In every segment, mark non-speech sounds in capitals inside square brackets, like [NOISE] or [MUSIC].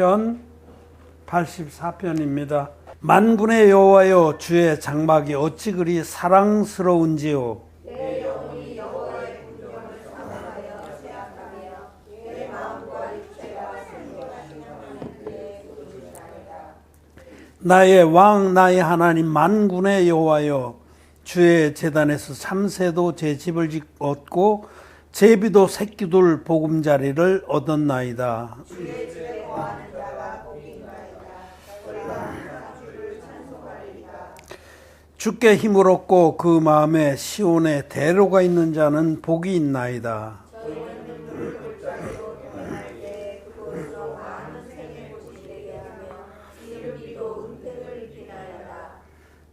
시편 84편입니다. 만군의 여호와여 주의 장막이 어찌 그리 사랑스러운지요. 나의 왕 나의 하나님 만군의 여호와여 주의 재단에서 참새도 제 집을 짓- 얻고 제비도 새끼들 보금자리를 얻었나이다. 주 께 힘을 얻고 그 마음에 시온에 대로가 있는 자는 복이 있나이다.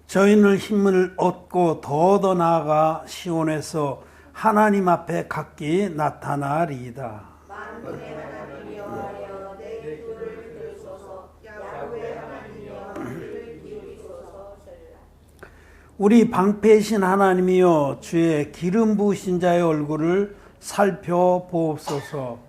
저희는 힘을 얻고 더더 나아가 시온에서 하나님 앞에 각기 나타나리이다. 우리 방패신 하나님이여 주의 기름 부으신 자의 얼굴을 살펴보옵소서.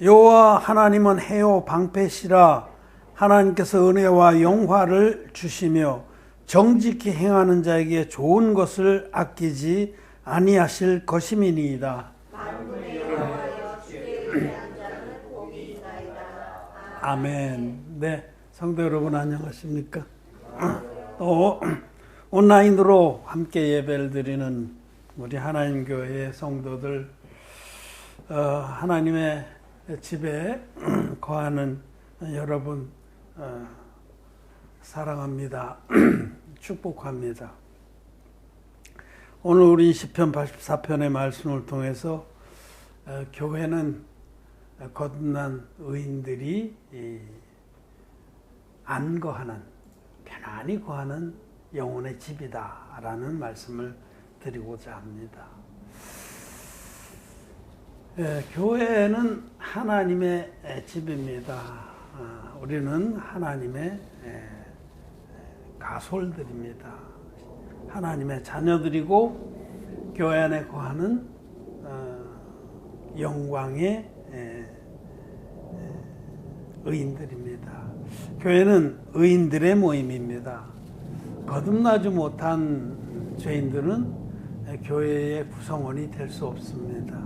여호와 하나님은 해요 방패시라 하나님께서 은혜와 영화를 주시며 정직히 행하는 자에게 좋은 것을 아끼지 아니하실 것임이니이다. 아멘. 네, 성도 여러분 안녕하십니까? 또 온라인으로 함께 예배를 드리는 우리 하나님 교회의 성도들 어, 하나님의 집에 [CLEARS THROAT] 거하는 여러분 어, 사랑합니다. [CLEARS THROAT] 축복합니다. 오늘 우리 시편 84편의 말씀을 통해서 어, 교회는 거듭난 의인들이 이, 안 거하는 편안히 거하는 영혼의 집이다라는 말씀을 드리고자 합니다. 예, 교회는 하나님의 에, 집입니다. 아, 우리는 하나님의 에, 가솔들입니다. 하나님의 자녀들이고 교회 안에 거하는 어, 영광의 의인들입니다. 교회는 의인들의 모임입니다. 거듭나지 못한 죄인들은 교회의 구성원이 될 수 없습니다.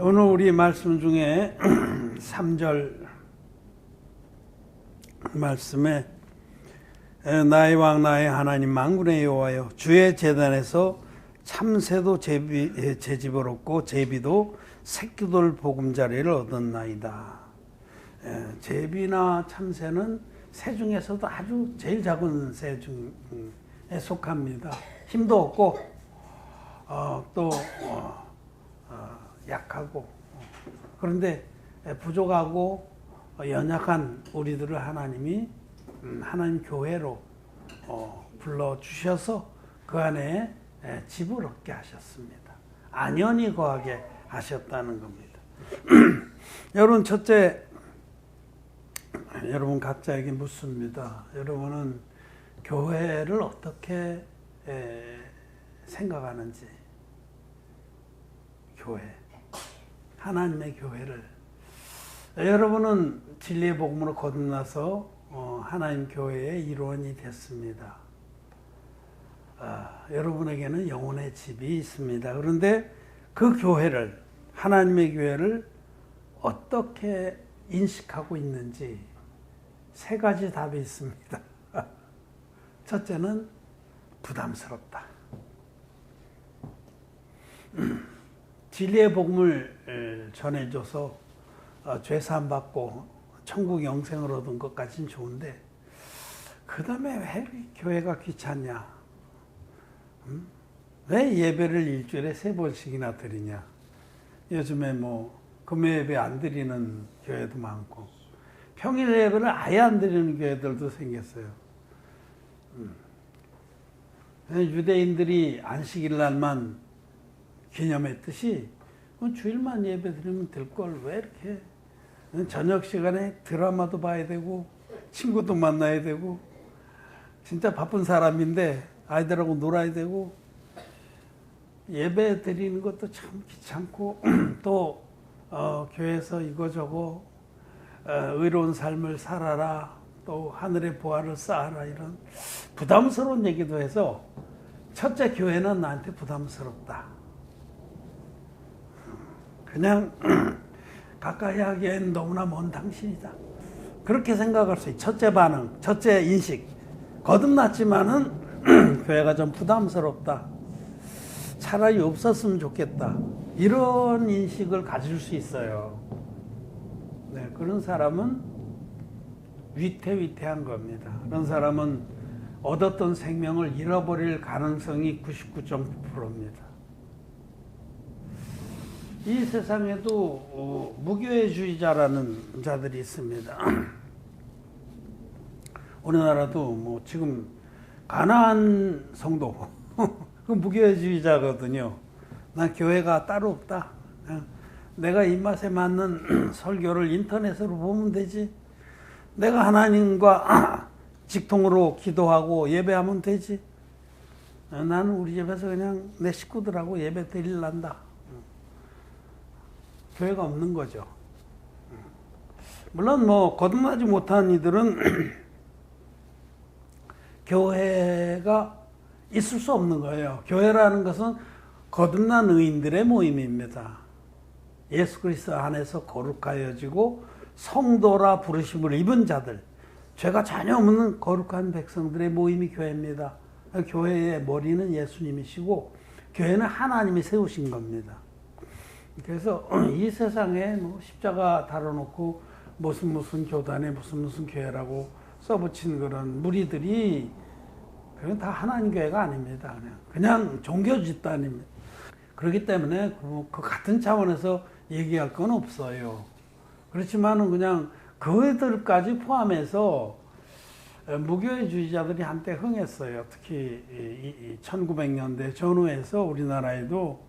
오늘 우리 말씀 중에 [CLEARS THROAT] 3절 말씀에 나의 왕 나의 하나님 만군의 여호와여 주의 재단에서 참새도 제비, 제 집을 얻고 제비도 새끼돌 보금자리를 얻었나이다. 제비나 참새는 새 중에서도 아주 제일 작은 새 중에 속합니다. 힘도 없고 어, 또 어, 어, 약하고 그런데 부족하고 연약한 우리들을 하나님이 음, 하나님 교회로 어, 불러 주셔서 그 안에 집을 얻게 하셨습니다. 안연히 거하게 하셨다는 겁니다. [CLEARS THROAT] 여러분 첫째 여러분 각자에게 묻습니다. 여러분은 교회를 어떻게 생각하는지 교회 하나님의 교회를 여러분은 진리의 복음으로 거듭나서 어, 하나님 교회의 일원이 됐습니다. 아, 여러분에게는 영혼의 집이 있습니다. 그런데 그 교회를 하나님의 교회를 어떻게 인식하고 있는지 세 가지 답이 있습니다. [LAUGHS] 첫째는 부담스럽다. [CLEARS THROAT] 진리의 복음을 전해줘서 어, 죄사함 받고 천국 영생을 얻은 것까지는 좋은데 그 다음에 왜 교회가 귀찮냐? 음? 왜 예배를 일주일에 세 번씩이나 드리냐? 요즘에 뭐 금요 예배 안 드리는 교회도 많고 평일 예배를 아예 안 드리는 교회들도 생겼어요. 음. 유대인들이 안식일 날만 기념했듯이 주일만 예배 드리면 될 걸 왜 이렇게 저녁 시간에 드라마도 봐야 되고 친구도 만나야 되고 진짜 바쁜 사람인데 아이들하고 놀아야 되고 예배 드리는 것도 참 귀찮고 [CLEARS THROAT] 또 어, 교회에서 이거저거 어, 의로운 삶을 살아라 또 하늘의 보화를 쌓아라 이런 부담스러운 얘기도 해서 첫째 교회는 나한테 부담스럽다. 그냥 [CLEARS THROAT] 가까이 하기엔 너무나 먼 당신이다. 그렇게 생각할 수 있어. 첫째 반응, 첫째 인식. 거듭났지만은 [CLEARS THROAT] 교회가 좀 부담스럽다. 차라리 없었으면 좋겠다. 이런 인식을 가질 수 있어요. 네, 그런 사람은 위태위태한 겁니다. 그런 사람은 얻었던 생명을 잃어버릴 가능성이 99.9%입니다. 이 세상에도 어, 무교회주의자라는 자들이 있습니다. [CLEARS THROAT] 우리나라도 뭐 지금 가나안 성도 [LAUGHS] 그 무교회주의자거든요. 난 교회가 따로 없다. 내가 입맛에 맞는 [CLEARS THROAT] 설교를 인터넷으로 보면 되지. 내가 하나님과 [CLEARS THROAT] 직통으로 기도하고 예배하면 되지. 나는 우리 집에서 그냥 내 식구들하고 예배 드릴란다. 교회가 없는 거죠. 물론 뭐 거듭나지 못한 이들은 [CLEARS THROAT] 교회가 있을 수 없는 거예요. 교회라는 것은 거듭난 의인들의 모임입니다. 예수 그리스도 안에서 거룩하여지고 성도라 부르심을 입은 자들, 죄가 전혀 없는 거룩한 백성들의 모임이 교회입니다. 교회의 머리는 예수님이시고 교회는 하나님이 세우신 겁니다. 그래서 [CLEARS THROAT] 이 세상에 뭐 십자가 달아놓고 무슨 무슨 교단에 무슨 무슨 교회라고 써붙인 그런 무리들이 그건 다 하나님 교회가 아닙니다. 그냥 그냥 종교 집단입니다. 그렇기 때문에 그 같은 차원에서 얘기할 건 없어요. 그렇지만은 그냥 그들까지 포함해서 무교회주의자들이 한때 흥했어요. 특히 1900년대 전후에서 우리나라에도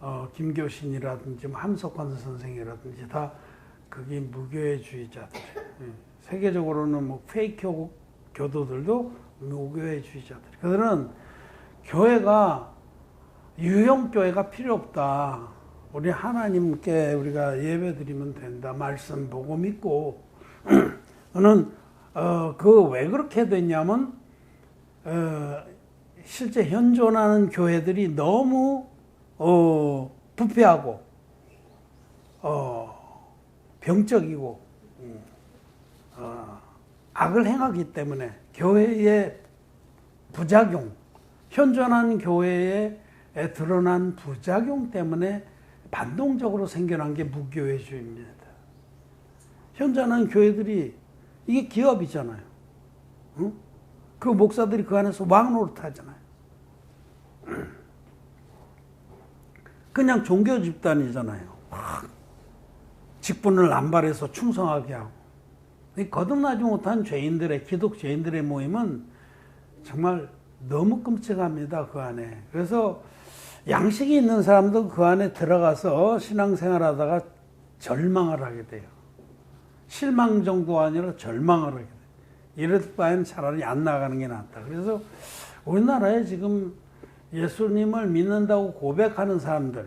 어, 김교신이라든지 뭐 함석환 선생이라든지 다 그게 무교회주의자들. 예. 세계적으로는 뭐 페이크 교도들도 무교회주의자들. 그들은 교회가 유형 교회가 필요 없다. 우리 하나님께 우리가 예배 드리면 된다. 말씀 보고 믿고. [CLEARS THROAT] 저는 어, 그왜 그렇게 됐냐면 어, 실제 현존하는 교회들이 너무 어, 부패하고 어, 병적이고 어, 악을 행하기 때문에 교회의 부작용, 현존한 교회에 드러난 부작용 때문에 반동적으로 생겨난 게 무교회주의입니다. 현존하는 교회들이 이게 기업이잖아요. 응? 그 목사들이 그 안에서 왕노릇 하잖아요. [CLEARS THROAT] 그냥 종교 집단이잖아요. 직분을 남발해서 충성하게 하고. 거듭나지 못한 죄인들의, 기독 죄인들의 모임은 정말 너무 끔찍합니다, 그 안에. 그래서 양식이 있는 사람도 그 안에 들어가서 신앙생활 하다가 절망을 하게 돼요. 실망 정도 아니라 절망을 하게 돼요. 이럴 바에는 차라리 안 나가는 게 낫다. 그래서 우리나라에 지금 예수님을 믿는다고 고백하는 사람들,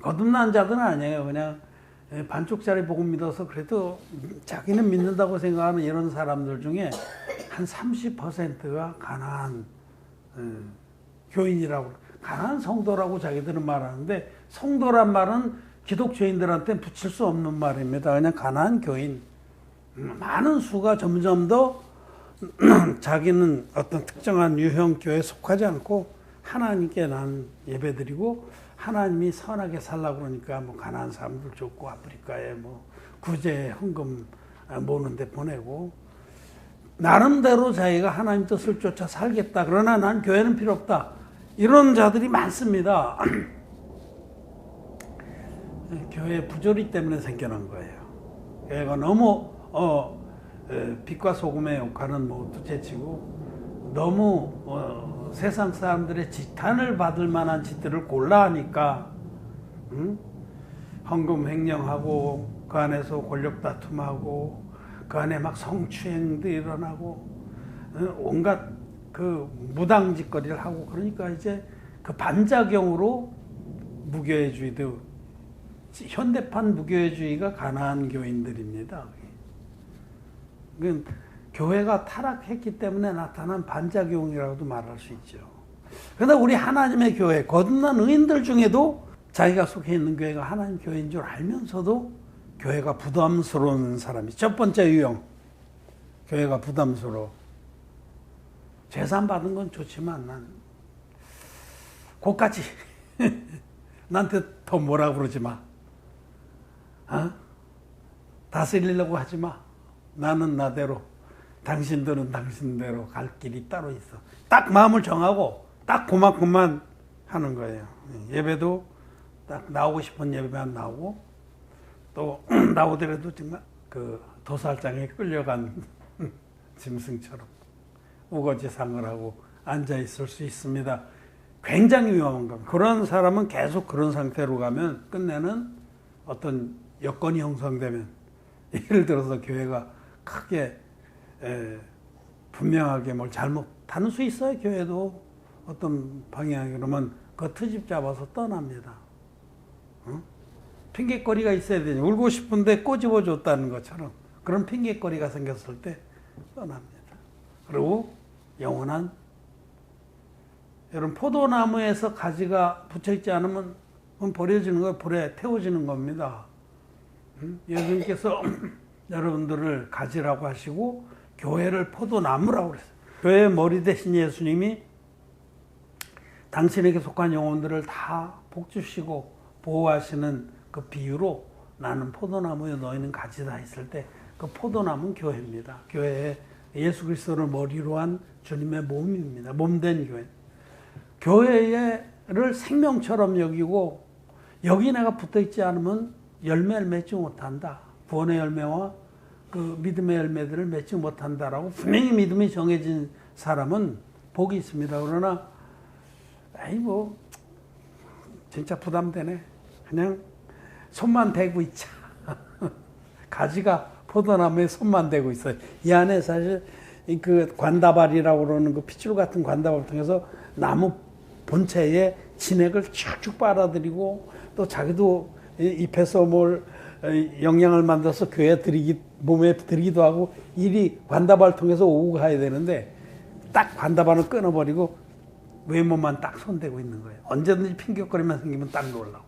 거듭난 자들은 아니에요. 그냥 반쪽짜리 복음 믿어서 그래도 자기는 믿는다고 생각하는 이런 사람들 중에 한 30%가 가난한 어, 교인이라고, 가난한 성도라고 자기들은 말하는데 성도란 말은 기독교인들한테 붙일 수 없는 말입니다. 그냥 가난한 교인. 음, 많은 수가 점점 더 [CLEARS THROAT] 자기는 어떤 특정한 유형 교회에 속하지 않고 하나님께 난 예배드리고 하나님이 선하게 살라고 그러니까 뭐 가난한 사람들 좋고 아프리카에 뭐 구제 헌금 모는데 보내고 나름대로 자기가 하나님 뜻을 쫓아 살겠다. 그러나 난 교회는 필요 없다. 이런 자들이 많습니다. [CLEARS THROAT] 교회 부조리 때문에 생겨난 거예요. 교회가 너무 어, 빛과 소금의 역할은 뭐 두째치고 너무 어, 세상 사람들의 지탄을 받을 만한 짓들을 골라 하니까 응? 헌금 횡령하고 그 안에서 권력 다툼하고 그 안에 막 성추행도 일어나고 온갖 그 무당 짓거리를 하고 그러니까 이제 그 반작용으로 무교회주의도 현대판 무교회주의가 가난한 교인들입니다. 그 교회가 타락했기 때문에 나타난 반작용이라고도 말할 수 있죠. 그런데 우리 하나님의 교회 거듭난 의인들 중에도 자기가 속해 있는 교회가 하나님 교회인 줄 알면서도 교회가 부담스러운 사람이 첫 번째 유형 교회가 부담스러워. 재산 받은 건 좋지만 난 고까지. [LAUGHS] 나한테 더 뭐라 그러지 마. 어? 다스리려고 하지 마. 나는 나대로 당신들은 당신대로 갈 길이 따로 있어 딱 마음을 정하고 딱 그만큼만 하는 거예요 예배도 딱 나오고 싶은 예배만 나오고 또 [CLEARS THROAT] 나오더라도 정말 그 도살장에 끌려간 [LAUGHS] 짐승처럼 우거지 상을 하고 앉아 있을 수 있습니다. 굉장히 위험한 겁니다. 그런 사람은 계속 그런 상태로 가면 끝내는 어떤 여건이 형성되면 [LAUGHS] 예를 들어서 교회가 크게 에, 분명하게 뭘 잘못하는 수 있어요. 교회도 어떤 그러면 그 트집 잡아서 떠납니다. 어? 핑계거리가 있어야 되니 울고 싶은데 꼬집어 줬다는 것처럼 그런 핑계거리가 생겼을 때 떠납니다. 그리고 영원한 여러분 포도나무에서 가지가 붙어 있지 않으면 버려지는 거예요. 불에 태워지는 겁니다. 음? 예수님께서 [CLEARS THROAT] 여러분들을 가지라고 하시고 교회를 포도나무라고 그랬어요. 교회의 머리 대신 예수님이 당신에게 속한 영혼들을 다 복주시고 보호하시는 그 비유로 나는 포도나무에 너희는 가지다 했을 때 그 포도나무는 교회입니다. 교회에 예수 그리스도를 머리로 한 주님의 몸입니다. 몸된 교회. 교회를 생명처럼 여기고 여기 내가 붙어 있지 않으면 열매를 맺지 못한다. 구원의 열매와 그 믿음의 열매들을 맺지 못한다라고 분명히 믿음이 정해진 사람은 복이 있습니다. 그러나 아이 뭐 진짜 부담되네. 그냥 손만 대고 있자. [LAUGHS] 가지가 포도나무에 손만 대고 있어요. 이 안에 사실 그 관다발이라고 그러는 그 핏줄 같은 관다발을 통해서 나무 본체에 진액을 쭉쭉 빨아들이고 또 자기도 잎에서 뭘 영양을 만들어서 교회에 드리기, 몸에 드리기도 하고 일이 관다발 통해서 오고 가야 되는데 딱 관다발을 끊어버리고 외모만 딱 손대고 있는 거예요. 언제든지 핑격거리만 생기면 딱 놀라고.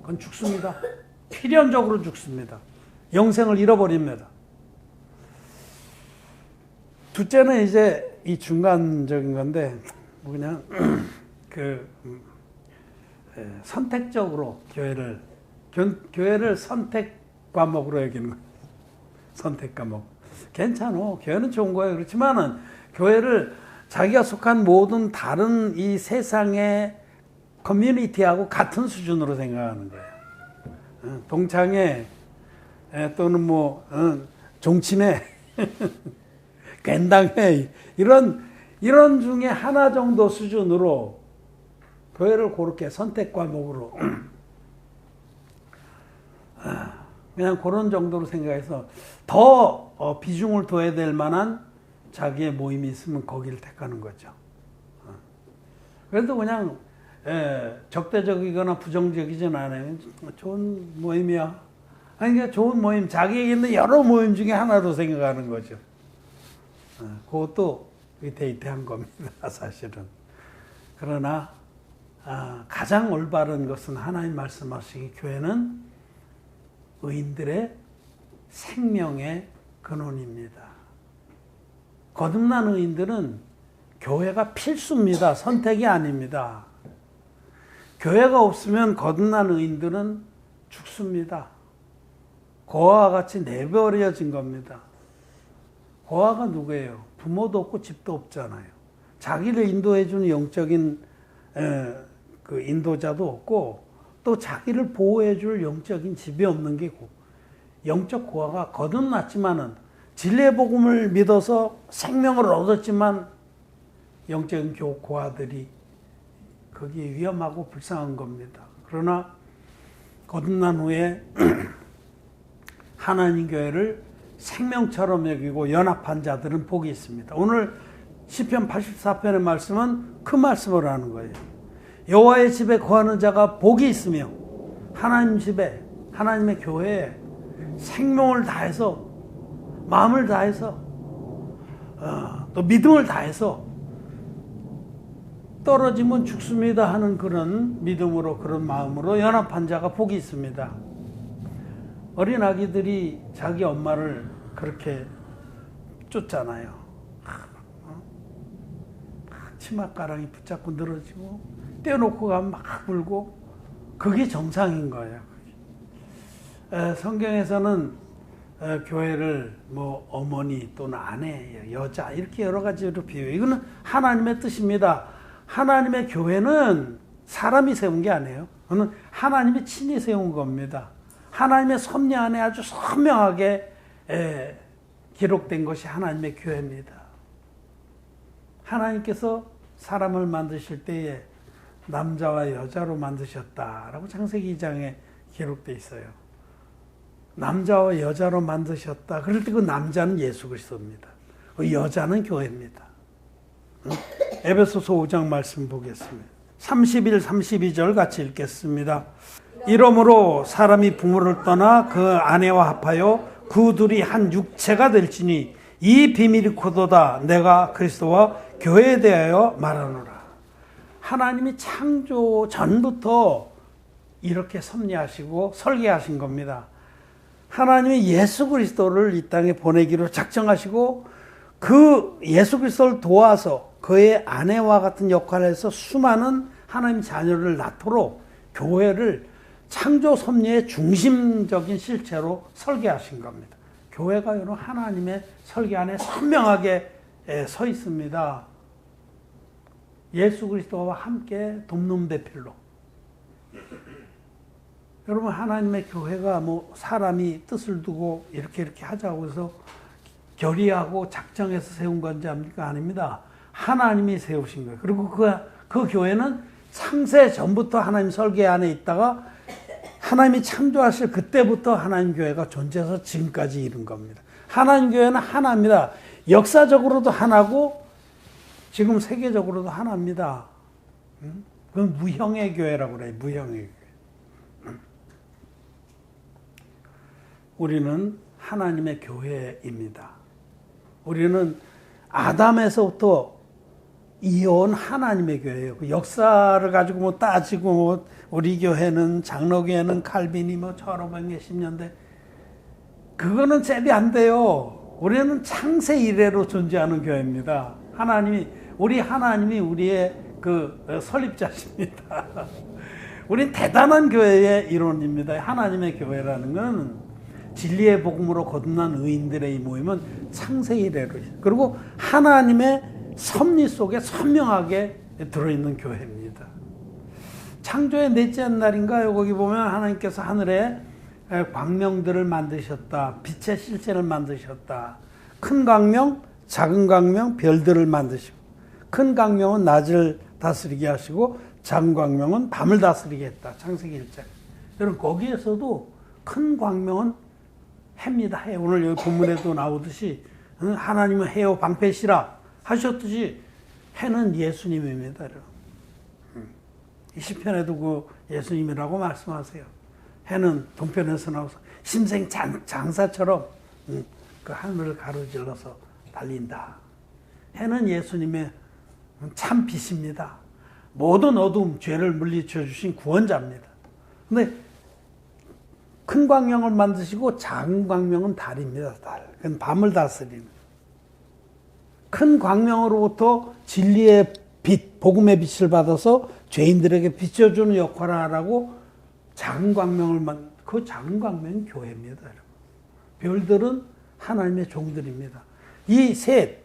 그건 죽습니다. 필연적으로 죽습니다. 영생을 잃어버립니다. 둘째는 이제 이 중간적인 건데, 뭐 그냥, [CLEARS THROAT] 그, 선택적으로 교회를, 교, 회를 선택 과목으로 여기는 거예요. 선택 과목. 괜찮아. 교회는 좋은 거예요. 그렇지만은, 교회를 자기가 속한 모든 다른 이 세상의 커뮤니티하고 같은 수준으로 생각하는 거예요. 어, 동창회 또는 뭐 어, 종친회, [LAUGHS] 괜당회 이런 이런 중에 하나 정도 수준으로 교회를 그렇게 선택 과목으로 아, 그냥 그런 정도로 생각해서 더 어, 비중을 둬야 될 만한 자기의 모임이 있으면 거기를 택하는 거죠. 그래도 그냥 예, 적대적이거나 부정적이진 않아요. 좋은 모임이야. 그러니까 좋은 모임, 자기에게 있는 여러 모임 중에 하나로 생각하는 거죠. 어, 그것도 데이트한 겁니다, [LAUGHS] 사실은. 그러나, 아, 가장 올바른 것은 하나님 말씀하시기 교회는 의인들의 생명의 근원입니다. 거듭난 의인들은 교회가 필수입니다. 선택이 아닙니다. 교회가 없으면 거듭난 의인들은 죽습니다. 고아와 같이 내버려진 겁니다. 고아가 누구예요? 부모도 없고 집도 없잖아요. 자기를 인도해주는 영적인 에, 그 인도자도 없고 또 자기를 보호해줄 영적인 집이 없는 게 고, 영적 고아가 거듭났지만은 진리의 복음을 믿어서 생명을 얻었지만 영적인 고아들이 거기에 위험하고 불쌍한 겁니다. 그러나 거듭난 후에 [CLEARS THROAT] 하나님 교회를 생명처럼 여기고 연합한 자들은 복이 있습니다. 오늘 시편 84편의 말씀은 그 말씀을 하는 거예요. 여호와의 집에 거하는 자가 복이 있으며 하나님 집에 하나님의 교회에 생명을 다해서 마음을 다해서 어, 또 믿음을 다해서 떨어지면 죽습니다 하는 그런 믿음으로 그런 마음으로 연합한 자가 복이 있습니다. 어린 아기들이 자기 엄마를 그렇게 쫓잖아요. 어? 치맛가랑이 붙잡고 늘어지고 떼어놓고 가면 막 불고 그게 정상인 거예요. 에, 성경에서는 에, 교회를 뭐 어머니 또는 아내, 여자 이렇게 여러 가지로 비유해요. 이거는 하나님의 뜻입니다. 하나님의 교회는 사람이 세운 게 아니에요. 그는 하나님이 친히 세운 겁니다. 하나님의 섭리 안에 아주 선명하게 에, 기록된 것이 하나님의 교회입니다. 하나님께서 사람을 만드실 때에 남자와 여자로 만드셨다라고 창세기 2장에 기록돼 있어요. 남자와 여자로 만드셨다. 그럴 때 그 남자는 예수 그리스도입니다. 그 여자는 교회입니다. 에베소서 5장 말씀 보겠습니다. 31, 32절 같이 읽겠습니다. 이러므로 사람이 부모를 떠나 그 아내와 합하여 그 둘이 한 육체가 될지니 이 비밀이 코도다 내가 그리스도와 교회에 대하여 말하노라. 하나님이 창조 전부터 이렇게 섭리하시고 설계하신 겁니다. 하나님이 예수 그리스도를 이 땅에 보내기로 작정하시고 그 예수 그리스도를 도와서 그의 아내와 같은 역할을 해서 수많은 하나님 자녀를 낳도록 교회를 창조 섭리의 중심적인 실체로 설계하신 겁니다. 교회가 여러 하나님의 설계 안에 선명하게 서 있습니다. 예수 그리스도와 함께 돕는 배필로. 여러분 하나님의 교회가 뭐 사람이 뜻을 두고 이렇게 이렇게 하자고 해서 결의하고 작정해서 세운 건지 압니까? 아닙니다. 하나님이 세우신 거예요. 그리고 그, 그 교회는 창세 전부터 하나님 설계 안에 있다가 하나님이 창조하실 그때부터 하나님 교회가 존재해서 지금까지 이른 겁니다. 하나님 교회는 하나입니다. 역사적으로도 하나고 지금 세계적으로도 하나입니다. 그건 무형의 교회라고 그래요. 무형의 교회. 우리는 하나님의 교회입니다. 우리는 아담에서부터 이어온 하나님의 교회예요. 그 역사를 가지고 뭐 따지고 뭐 우리 교회는 장로교회는 칼빈이 뭐 1560년대 그거는 잽이 안 돼요. 우리는 창세 이래로 존재하는 교회입니다. 하나님이 우리 하나님이 우리의 그 설립자십니다. [LAUGHS] 우리 대단한 교회의 일원입니다. 하나님의 교회라는 것은 진리의 복음으로 거듭난 의인들의 모임은 창세 이래로 그리고 하나님의 섭리 속에 선명하게 들어있는 교회입니다. 창조의 넷째 날인가요? 거기 보면 하나님께서 하늘에 광명들을 만드셨다. 빛의 실체를 만드셨다. 큰 광명, 작은 광명, 별들을 만드시고 큰 광명은 낮을 다스리게 하시고 작은 광명은 밤을 다스리게 했다. 창세기 1장. 여러분 거기에서도 큰 광명은 해입니다. 해. 오늘 여기 본문에도 나오듯이 하나님은 해요 방패시라 하셨듯이 해는 예수님입니다. 이 시편에도 그 예수님이라고 말씀하세요. 해는 동편에서 나와서 심생 장사처럼 그 하늘을 가로질러서 달린다. 해는 예수님의 참 빛입니다. 모든 어둠, 죄를 물리쳐 주신 구원자입니다. 근데 큰 광명을 만드시고 작은 광명은 달입니다. 달. 그건 밤을 다스리는. 큰 광명으로부터 진리의 빛, 복음의 빛을 받아서 죄인들에게 비춰주는 역할을 하라고 작은 광명을 만, 그 작은 광명은 교회입니다. 별들은 하나님의 종들입니다. 이 셋,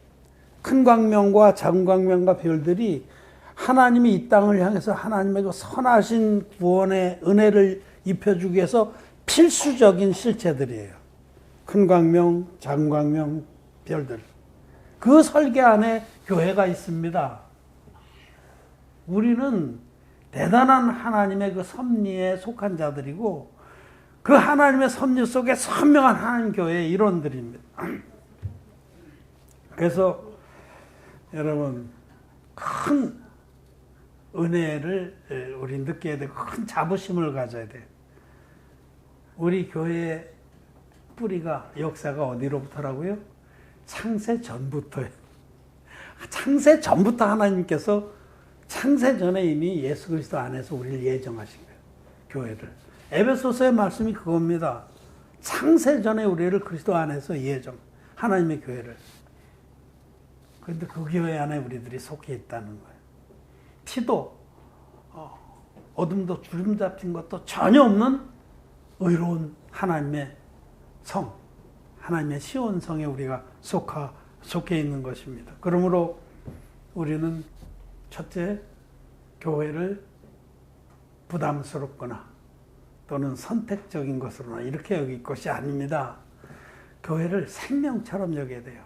큰 광명과 작은 광명과 별들이 하나님이 이 땅을 향해서 하나님의 그 선하신 구원의 은혜를 입혀주기 위해서 필수적인 실체들이에요. 큰 광명, 작은 광명, 별들. 그 설계 안에 교회가 있습니다. 우리는 대단한 하나님의 그 섭리에 속한 자들이고 그 하나님의 섭리 속에 선명한 하나님 교회의 일원들입니다. [CLEARS THROAT] 그래서 여러분 큰 은혜를 에, 우리 느껴야 되고 큰 자부심을 가져야 돼요. 우리 교회의 뿌리가 역사가 어디로부터라고요? 창세 전부터요. [LAUGHS] 창세 전부터 하나님께서 창세 전에 이미 예수 그리스도 안에서 우리를 예정하신 거예요. 교회를. 에베소서의 말씀이 그겁니다. 창세 전에 우리를 그리스도 안에서 예정. 하나님의 교회를. 그런데 그 교회 안에 우리들이 속해 있다는 거예요. 티도 어, 어둠도 주름 잡힌 것도 전혀 없는 의로운 하나님의 성, 하나님의 시온 성에 우리가 속하 속해 있는 것입니다. 그러므로 우리는 첫째 교회를 부담스럽거나 또는 선택적인 것으로나 이렇게 여길 것이 아닙니다. 교회를 생명처럼 여겨야 돼요.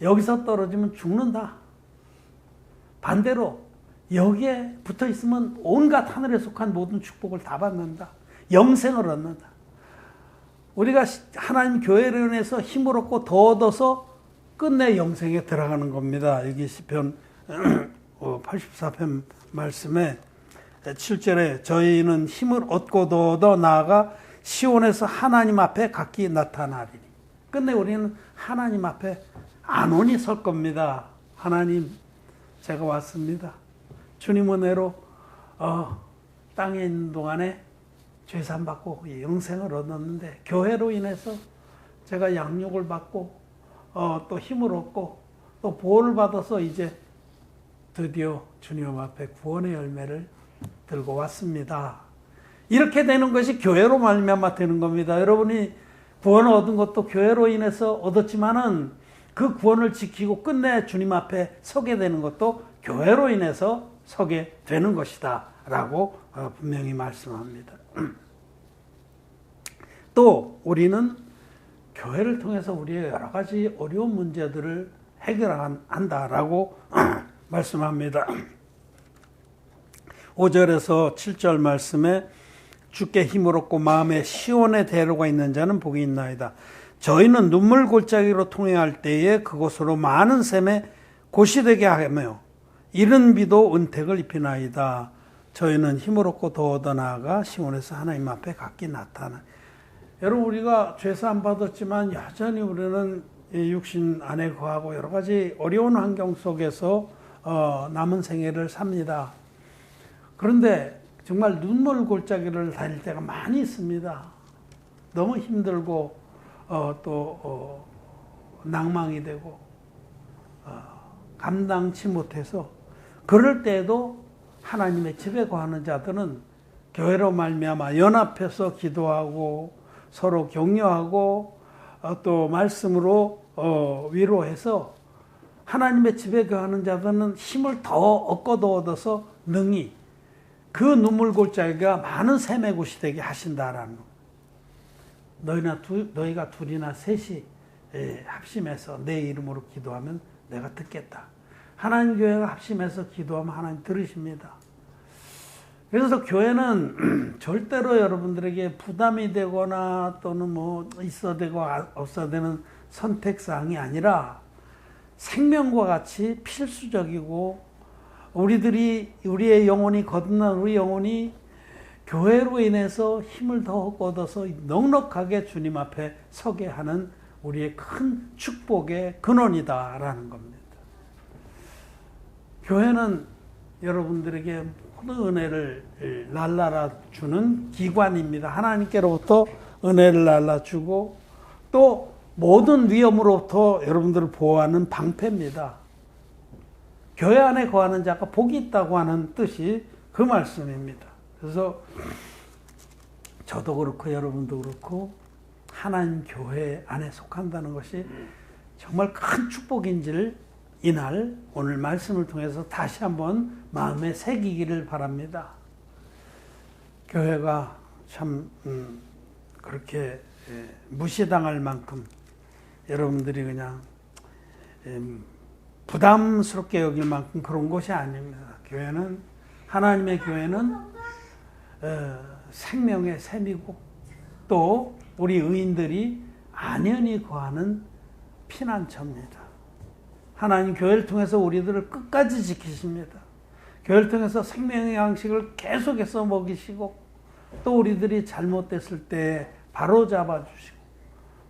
여기서 떨어지면 죽는다. 반대로 여기에 붙어 있으면 온갖 하늘에 속한 모든 축복을 다 받는다. 영생을 얻는다. 우리가 하나님 교회를 인해서 힘을 얻고 더 얻어서 끝내 영생에 들어가는 겁니다. 여기 시편 [CLEARS THROAT] 84편 말씀에 7절에 저희는 힘을 얻고 더 얻어 나아가 시온에서 하나님 앞에 각기 나타나리니. 끝내 우리는 하나님 앞에 안온이 설 겁니다. 하나님, 제가 왔습니다. 주님 은혜로 어, 땅에 있는 동안에 죄산 받고 영생을 얻었는데 교회로 인해서 제가 양육을 받고 어, 또 힘을 얻고 또 보호를 받아서 이제 드디어 주님 앞에 구원의 열매를 들고 왔습니다. 이렇게 되는 것이 교회로 말미암아 되는 겁니다. 여러분이 구원을 얻은 것도 교회로 인해서 얻었지만은 그 구원을 지키고 끝내 주님 앞에 서게 되는 것도 교회로 인해서 서게 되는 것이다. 라고 어, 분명히 말씀합니다. [CLEARS THROAT] 또 우리는 교회를 통해서 우리의 여러 가지 어려운 문제들을 해결한다라고 [CLEARS THROAT] 말씀합니다. [CLEARS THROAT] 5절에서 7절 말씀에 주께 힘을 얻고 마음에 시온의 대로가 있는 자는 복이 있나이다. 저희는 눈물 골짜기로 통행할 때에 그곳으로 많은 샘에 곳이 되게 하며 이른 비도 은택을 입히나이다. 저희는 힘을 얻고 더 나아가 시온에서 하나님 앞에 각기 나타나. 여러분 우리가 죄사함 받았지만 여전히 우리는 육신 안에 거하고 여러 가지 어려운 환경 속에서 어, 남은 생애를 삽니다. 그런데 정말 눈물 골짜기를 다닐 때가 많이 있습니다. 너무 힘들고 어, 또 어, 낭망이 되고 어, 감당치 못해서 그럴 때에도 하나님의 집에 거하는 자들은 교회로 말미암아 연합해서 기도하고 서로 격려하고 어, 또 말씀으로 어, 위로해서 하나님의 집에 거하는 자들은 힘을 더 얻고 더 얻어서 능히 그 눈물 골짜기가 많은 샘의 곳이 되게 하신다라는 거. 너희나 두, 너희가 둘이나 셋이 예, 합심해서 내 이름으로 기도하면 내가 듣겠다. 하나님 교회가 합심해서 기도하면 하나님 들으십니다. 그래서 교회는 [CLEARS THROAT] 절대로 여러분들에게 부담이 되거나 또는 뭐 있어야 되고 없어야 되는 선택사항이 아니라 생명과 같이 필수적이고 우리들이 우리의 영혼이 거듭난 우리 영혼이 교회로 인해서 힘을 더 얻어서 넉넉하게 주님 앞에 서게 하는 우리의 큰 축복의 근원이다라는 겁니다. 교회는 여러분들에게 모든 은혜를 날라라 주는 기관입니다. 하나님께로부터 은혜를 날라 주고 또 모든 위험으로부터 여러분들을 보호하는 방패입니다. 교회 안에 거하는 자가 복이 있다고 하는 뜻이 그 말씀입니다. 그래서 저도 그렇고 여러분도 그렇고 하나님 교회 안에 속한다는 것이 정말 큰 축복인지를 이날 오늘 말씀을 통해서 다시 한번 마음에 새기기를 바랍니다. 교회가 참 음, 그렇게 예, 무시당할 만큼 여러분들이 그냥 음, 부담스럽게 여길 만큼 그런 것이 아닙니다. 교회는 하나님의 교회는 어, 생명의 샘이고 또 우리 의인들이 안연히 거하는 피난처입니다. 하나님 교회를 통해서 우리들을 끝까지 지키십니다. 교회를 통해서 생명의 양식을 계속해서 먹이시고 또 우리들이 잘못됐을 때 바로 잡아주시고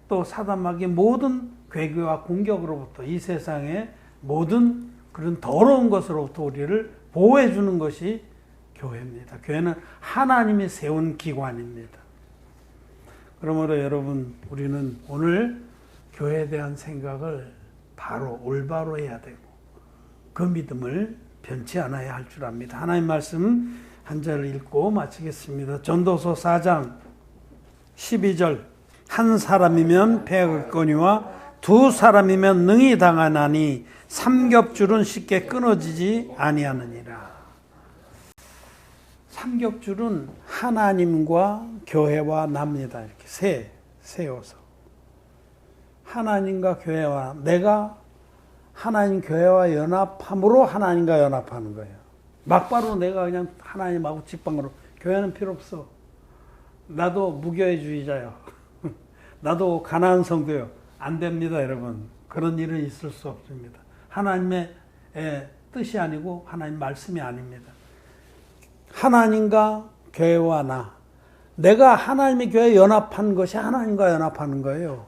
또 사단마귀의 모든 괴교와 공격으로부터 이 세상의 모든 그런 더러운 것으로부터 우리를 보호해 주는 것이 교회입니다. 교회는 하나님이 세운 기관입니다. 그러므로 여러분 우리는 오늘 교회에 대한 생각을 바로 올바로 해야 되고 그 믿음을 변치 않아야 할 줄 압니다. 하나님 말씀 한절 읽고 마치겠습니다. 전도서 4장 12절 한 사람이면 배을거니와 두 사람이면 능히 당하나니 삼겹줄은 쉽게 끊어지지 아니하느니라. 삼겹줄은 하나님과 교회와 납니다. 이렇게 세 세워서 하나님과 교회와 내가 하나님 교회와 연합함으로 하나님과 연합하는 거예요. 막바로 내가 그냥 하나님하고 직방으로 교회는 필요 없어. 나도 무교회주의자요. [LAUGHS] 나도 가나안 성도요. 안 됩니다, 여러분. 그런 일은 있을 수 없습니다. 하나님의 뜻이 아니고 하나님 말씀이 아닙니다. 하나님과 교회와 나. 내가 하나님의 교회에 연합한 것이 하나님과 연합하는 거예요.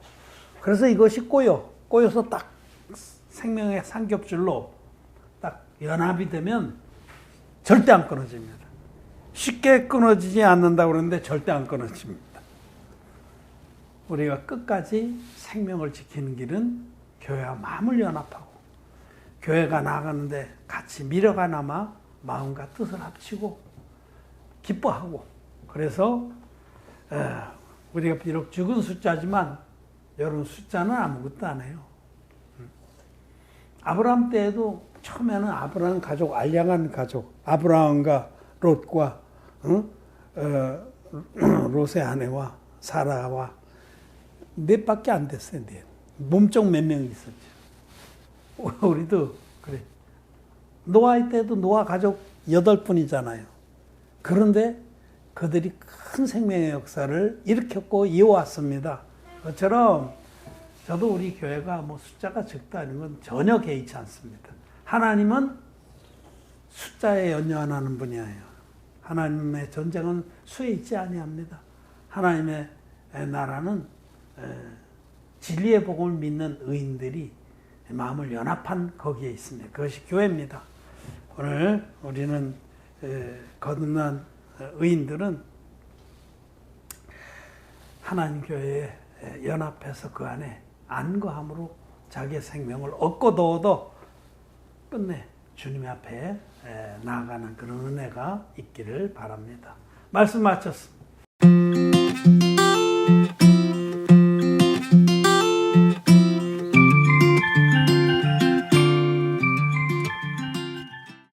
그래서 이것이 꼬여. 꼬여서 딱 생명의 삼겹줄로 딱 연합이 되면 절대 안 끊어집니다. 쉽게 끊어지지 않는다고 그러는데 절대 안 끊어집니다. 우리가 끝까지 생명을 지키는 길은 교회와 마음을 연합하고 교회가 나가는데 같이 남아 마음과 뜻을 합치고 기뻐하고 그래서 우리가 비록 죽은 숫자지만 여러분 숫자는 아무것도 안 해요. 아브라함 때에도 처음에는 아브라함 가족 알량한 가족 아브라함과 롯과 응? 어, [CLEARS THROAT] 롯의 아내와 사라와 넷밖에 안 됐어요. 넷. 몸종 몇명 있었죠. [LAUGHS] 우리도 그래. 노아 때도 노아 가족 여덟 분이잖아요. 그런데 그들이 큰 생명의 역사를 일으켰고 이어왔습니다. 그처럼 저도 우리 교회가 뭐 숫자가 적다는 건 전혀 개의치 않습니다. 하나님은 숫자에 연연하는 분이에요. 하나님의 전쟁은 수에 있지 아니합니다. 하나님의 나라는 진리의 복음을 믿는 의인들이 마음을 연합한 거기에 있습니다. 그것이 교회입니다. 오늘 우리는 거듭난 의인들은 하나님 교회에 연합해서 그 안에 안거함으로 자기의 생명을 얻고도 얻어 끝내 주님 앞에 나아가는 그런 은혜가 있기를 바랍니다. 말씀 마쳤습니다.